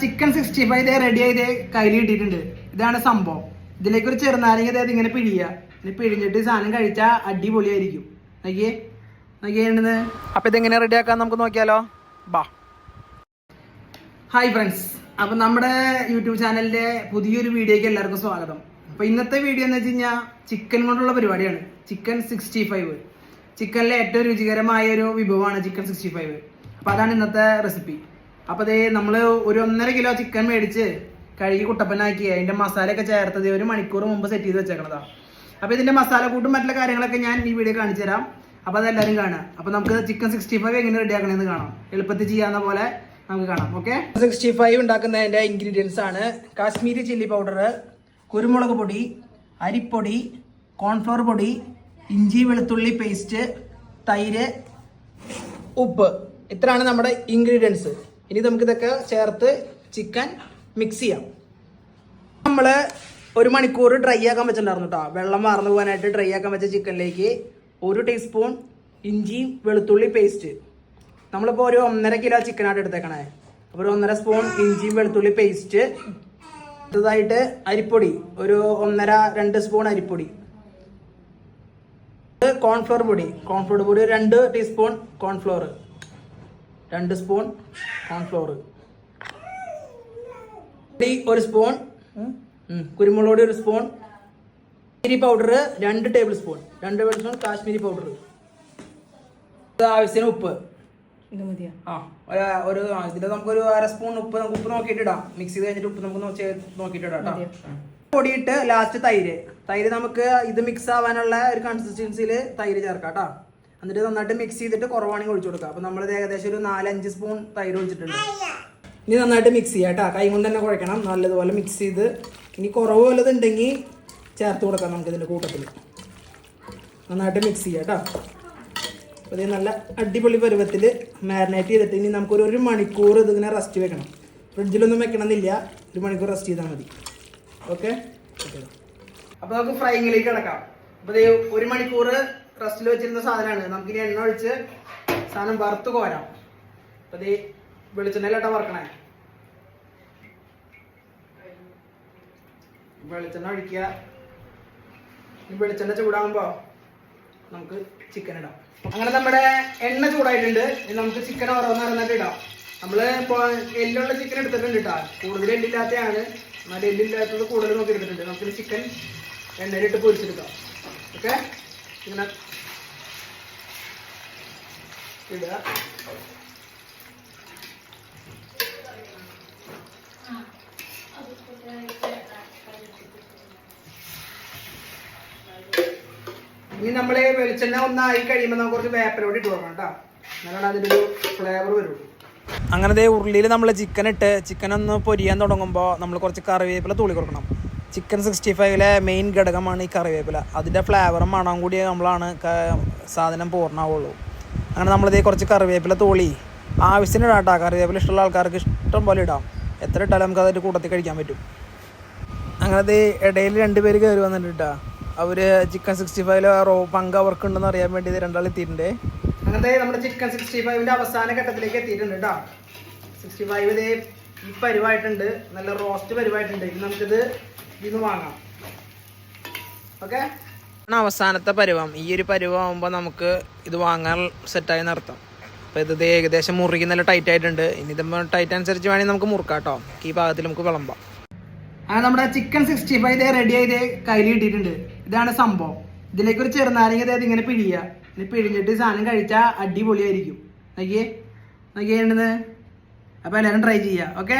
Chicken sixty five ഇതേ ready ആയത് കയ്യിൽ കിട്ടിയിട്ടുണ്ട്. ഇതാണ് സംഭവം. ഇതിലേക്ക് ഒരു ചെറുനാരങ്ങ ഇതേ ഇങ്ങനെ പിഴിയുക. ഇത് പിഴിഞ്ഞിട്ട് സാധനം കഴിച്ചാൽ അടിപൊളിയായിരിക്കും. നോക്കിയേ. നോക്കിയേണ്ടത് അപ്പൊ ഇതെങ്ങനെ റെഡി ആക്കാൻ നമുക്ക് നോക്കിയാലോ? ബാ. ഹായ് ഫ്രണ്ട്സ് അപ്പൊ നമ്മുടെ യൂട്യൂബ് ചാനലിന്റെ പുതിയൊരു വീഡിയോയ്ക്ക് എല്ലാവർക്കും സ്വാഗതം. അപ്പൊ ഇന്നത്തെ വീഡിയോ എന്ന് വെച്ച് കഴിഞ്ഞാൽ ചിക്കൻ കൊണ്ടുള്ള പരിപാടിയാണ്. ചിക്കൻ സിക്സ്റ്റി ഫൈവ് ചിക്കനിലെ ഏറ്റവും രുചികരമായ ഒരു വിഭവമാണ് ചിക്കൻ സിക്സ്റ്റി ഫൈവ് അപ്പൊ അതാണ് ഇന്നത്തെ റെസിപ്പി അപ്പൊ അതേ നമ്മൾ ഒരു ഒന്നര കിലോ ചിക്കൻ മേടിച്ച് കഴുകി കുട്ടപ്പനാക്കി. അതിന്റെ മസാലയൊക്കെ ചേർത്തത് ഒരു മണിക്കൂർ മുമ്പ് സെറ്റ് ചെയ്ത് വെച്ചേക്കണതാ. അപ്പൊ ഇതിന്റെ മസാല കൂട്ടും മറ്റുള്ള കാര്യങ്ങളൊക്കെ ഞാൻ ഈ വീഡിയോ കാണിച്ചു തരാം. അപ്പൊ അതെല്ലാവരും കാണാം അപ്പൊ നമുക്ക് ചിക്കൻ സിക്സ്റ്റി ഫൈവ് എങ്ങനെ റെഡി ആക്കണമെന്ന് കാണാം. എളുപ്പത്തിൽ ചെയ്യാവുന്ന പോലെ നമുക്ക് കാണാം ഓക്കെ സിക്സ്റ്റി ഫൈവ് ഉണ്ടാക്കുന്നതിന്റെ ഇൻഗ്രീഡിയൻസ് ആണ് കാശ്മീരി ചില്ലി പൗഡർ കുരുമുളക് പൊടി അരിപ്പൊടി കോൺഫ്ലോർ പൊടി ഇഞ്ചി വെളുത്തുള്ളി പേസ്റ്റ് തൈര് ഉപ്പ്. ഇത്രയാണ് നമ്മുടെ ഇൻഗ്രീഡിയൻസ് ഇനി നമുക്ക് ഇതൊക്കെ ചേർത്ത് ചിക്കൻ മിക്സ് ചെയ്യാം. നമ്മൾ ഒരു മണിക്കൂർ ഡ്രൈ ആക്കാൻ വെച്ചിട്ടുണ്ടായിരുന്നു കേട്ടോ വെള്ളം വാർന്നു പോകാനായിട്ട് ഡ്രൈ ആക്കാൻ വെച്ച ചിക്കനിലേക്ക് ഒരു ടീസ്പൂൺ ഇഞ്ചിയും വെളുത്തുള്ളി പേസ്റ്റ് നമ്മളിപ്പോൾ ഒരു ഒന്നര കിലോ ചിക്കനായിട്ട് എടുത്തേക്കണേ. അപ്പോൾ ഒരു ഒന്നര സ്പൂൺ ഇഞ്ചിയും വെളുത്തുള്ളി പേസ്റ്റ് അടുത്തതായിട്ട് അരിപ്പൊടി. ഒരു ഒന്നര രണ്ട് സ്പൂൺ അരിപ്പൊടി. കോൺഫ്ലോർ പൊടി. കോൺഫ്ലോർ പൊടി രണ്ട് ടീസ്പൂൺ കോൺഫ്ലോർ രണ്ട് സ്പൂൺ കോൺഫ്ലോർ ഒരു സ്പൂൺ കുരുമുളക് പൊടി ഒരു സ്പൂൺ കാശ്മീരി പൗഡർ രണ്ട് ടേബിൾ സ്പൂൺ രണ്ട് ടേബിൾ സ്പൂൺ കാശ്മീരി പൗഡർ ആവശ്യത്തിന് ഉപ്പ്. ആ ഒരു- ഒരു നമുക്ക് ഒരു നമുക്കൊരു അര സ്പൂൺ ഉപ്പ് നമുക്ക് ഉപ്പ് നോക്കിയിട്ട് ഇടാം. മിക്സ് ചെയ്ത് കഴിഞ്ഞിട്ട് ഉപ്പ് നമുക്ക് നോക്കിയിട്ട് ഇടാം കേട്ടോ. പൊടിയിട്ട് ലാസ്റ്റ് തൈര്. തൈര് നമുക്ക് ഇത് മിക്സ് ആവാനുള്ള ഒരു കൺസിസ്റ്റൻസിയിൽ തൈര് ചേർക്കാം കേട്ടോ. എന്നിട്ട് നന്നായിട്ട് മിക്സ് ചെയ്തിട്ട് കുറവാണെങ്കിൽ ഒഴിച്ചു കൊടുക്കുക അപ്പൊ നമ്മൾ ഏകദേശം ഒരു നാലഞ്ച് സ്പൂൺ തൈര് ഒഴിച്ചിട്ടുണ്ട്. ഇനി നന്നായിട്ട് മിക്സ് ചെയ്യാം കേട്ടോ കൈ കൊണ്ട് തന്നെ കുഴക്കണം. നല്ലതുപോലെ മിക്സ് ചെയ്ത് ഇനി കുറവ് വല്ലതുണ്ടെങ്കിൽ ചേർത്ത് കൊടുക്കാം നമുക്ക് ഇതിന്റെ കൂട്ടത്തിൽ നന്നായിട്ട് മിക്സ് ചെയ്യാം കേട്ടോ അപ്പോൾ ഇത് നല്ല അടിപൊളി പരുവത്തിൽ മാരിനേറ്റ് ചെയ്തിട്ട് ഇനി നമുക്കൊരു ഒരു മണിക്കൂർ ഇതിങ്ങനെ റെസ്റ്റ് വെക്കണം. ഫ്രിഡ്ജിലൊന്നും വെക്കണമെന്നില്ല. ഒരു മണിക്കൂർ റെസ്റ്റ് ചെയ്താൽ മതി. ഓക്കെ അപ്പോൾ നമുക്ക് ഫ്രൈയിങ്ങിലേക്ക് കിടക്കാം. അപ്പോൾ ഒരു മണിക്കൂർ റെസ്റ്റിൽ വെച്ചിരുന്ന സാധനമാണ് നമുക്ക് ഇനി എണ്ണ ഒഴിച്ച് സാധനം വറുത്ത് കോരാം. അപ്പോൾ ഇത് വെളിച്ചെണ്ണയിലോട്ടാ വറക്കണേ. വെളിച്ചെണ്ണ ഒഴിക്കുക. വെളിച്ചെണ്ണ ചൂടാകുമ്പോൾ നമുക്ക് ചിക്കൻ ഇടാം. അങ്ങനെ നമ്മുടെ എണ്ണ ചൂടായിട്ടുണ്ട്. നമുക്ക് ചിക്കൻ ഓരോന്നോരോന്നായിട്ട് ഇടാം. നമ്മൾ ഇപ്പൊ എല്ലുള്ള ചിക്കൻ എടുത്തിട്ടുണ്ട് കേട്ടോ കൂടുതൽ എല്ലില്ലാത്തതാണ് എന്നാൽ എല്ലില്ലാത്തത് കൂടുതൽ നോക്കി എടുത്തിട്ടുണ്ട് നമുക്ക് ചിക്കൻ എണ്ണയിലിട്ട് പൊരിച്ചെടുക്കാം. ഓക്കെ ഇങ്ങനെ ഇടുക. ഇനി നമ്മൾ വെളിച്ചെണ്ണ ഒന്നായി കഴിയുമ്പോൾ നമുക്ക് കുറച്ച് വേപ്പലോട് ഇട്ട് കൊടുക്കണം കേട്ടോ. എന്നാലാണ് അതിന്റെ ഒരു ഫ്ലേവർ വരുള്ളൂ അങ്ങനെ ദേ ഉരുളിയിൽ നമ്മൾ ചിക്കൻ ഇട്ട് ചിക്കൻ ഒന്ന് പൊരിയാൻ തുടങ്ങുമ്പോൾ നമ്മൾ കുറച്ച് കറിവേപ്പില തൂളി കൊടുക്കണം. ചിക്കൻ സിക്സ്റ്റി ഫൈവിലെ മെയിൻ ഘടകമാണ് ഈ കറിവേപ്പില. അതിന്റെ ഫ്ലേവറും മണം കൂടി നമ്മളാണ് സാധനം പൂർണമാവുള്ളൂ അങ്ങനെ നമ്മളിതേ കുറച്ച് കറിവേപ്പില തോളി. ആവശ്യത്തിന് ഇടാം കേട്ടോ കറിവേപ്പില ഇഷ്ടമുള്ള ആൾക്കാർക്ക് ഇഷ്ടം പോലെ ഇടാം. എത്ര ഇട്ടാലും നമുക്ക് അതിന്റെ കൂട്ടത്തിൽ കഴിക്കാൻ പറ്റും. അങ്ങനെ അത് ഇടയിൽ രണ്ടുപേര് കയറി വന്നിട്ടുണ്ട് കേട്ടോ അവർ ചിക്കൻ സിക്സ്റ്റി ഫൈവിലെ റോ പങ്ക് അവർക്ക് ഉണ്ടെന്ന് അറിയാൻ വേണ്ടി രണ്ടാൾ എത്തിയിട്ടുണ്ട്. അങ്ങനത്തെ നമ്മുടെ ചിക്കൻ സിക്സ്റ്റി ഫൈവിന്റെ അവസാന ഘട്ടത്തിലേക്ക് എത്തിയിട്ടുണ്ട് കേട്ടോ സിക്സ്റ്റി ഫൈവ് ഇതേ ഈ പരിവായിട്ടുണ്ട്. നല്ല റോസ്റ്റ് പരിവായിട്ടുണ്ട്. ഇത് നമുക്കിത് ഇന്ന് വാങ്ങാം. ഓക്കെ അവസാനത്തെ പരുവം. ഈ ഒരു പരുവാകുമ്പോ നമുക്ക് ഇത് വാങ്ങാൻ സെറ്റായി നടത്താം. അപ്പോൾ ഇത് ഏകദേശം മുറുകി നല്ല ടൈറ്റ് ആയിട്ടുണ്ട്. ഇനി ഇത് ടൈറ്റ് അനുസരിച്ച് വേണമെങ്കിൽ നമുക്ക് മുറുക്കാം കേട്ടോ ഈ ഭാഗത്തിൽ നമുക്ക് വിളമ്പാം. അങ്ങനെ നമ്മുടെ ചിക്കൻ സിക്സ്റ്റി ഫൈവ് ഇതേ റെഡി ആയി കയ്യിൽ കിട്ടിയിട്ടുണ്ട്. ഇതാണ് സംഭവം. ഇതിലേക്ക് ഒരു ചെറുനാരങ്ങ അതായത് ഇങ്ങനെ പിഴിയുക ഇനി പിഴിഞ്ഞിട്ട് സാധനം കഴിച്ചാൽ അടിപൊളിയായിരിക്കും. നോക്കിയേ. നോക്കിയേണ്ടത് അപ്പോൾ എല്ലാവരും ട്രൈ ചെയ്യുക ഓക്കെ